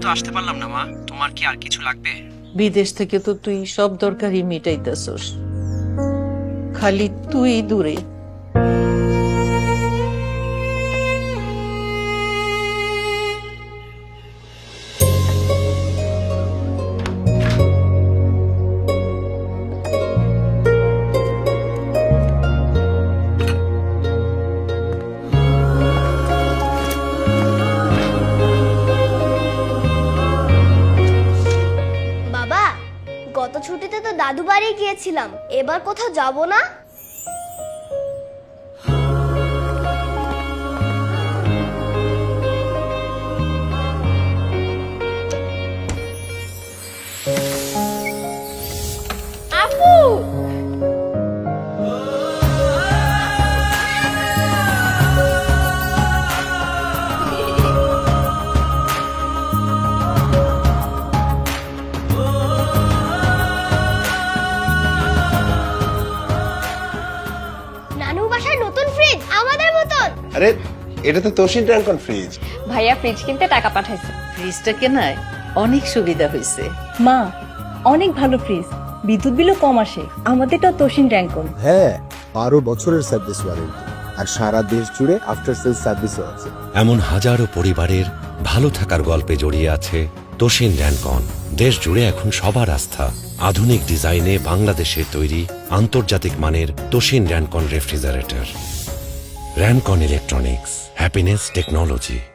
তো আসতে পারলাম না, মা। তোমার কি আর কিছু লাগবে? বিদেশ থেকে তো তুই সব দরকারই মিটাইতেছস। খালি তুই দূরে। গত ছুটিতে তো দাদু বাড়ি গিয়েছিলাম। এবার কোথাও যাব না? আপু নানু বাসায় নতুন ফ্রিজ আমাদের মতন। আরে এটা তো তোষিন ট্যাঙ্কন ফ্রিজ ভাইয়া ফ্রিজ কিনতে টাকা পাঠাইছে। ফ্রিজটা কেনায় অনেক সুবিধা হয়েছে। মা অনেক ভালো ফ্রিজ বিদ্যুৎ বিলও কম আসে। আমাদেরটা তোষিন ট্যাঙ্কন হ্যাঁ বারো বছরের সার্ভিস ওয়ারেন্টি আর সারা দেশ জুড়ে আফটার সেল সার্ভিসও আছে। এমন হাজারো পরিবারের ভালো থাকার গল্পে জড়িয়ে আছে তোষিন র্যানকন। দেশ জুড়ে এখন সবার আস্থা। আধুনিক ডিজাইনে বাংলাদেশের তৈরি আন্তর্জাতিক মানের তোষেন Rancon refrigerator. Rancon electronics, happiness technology.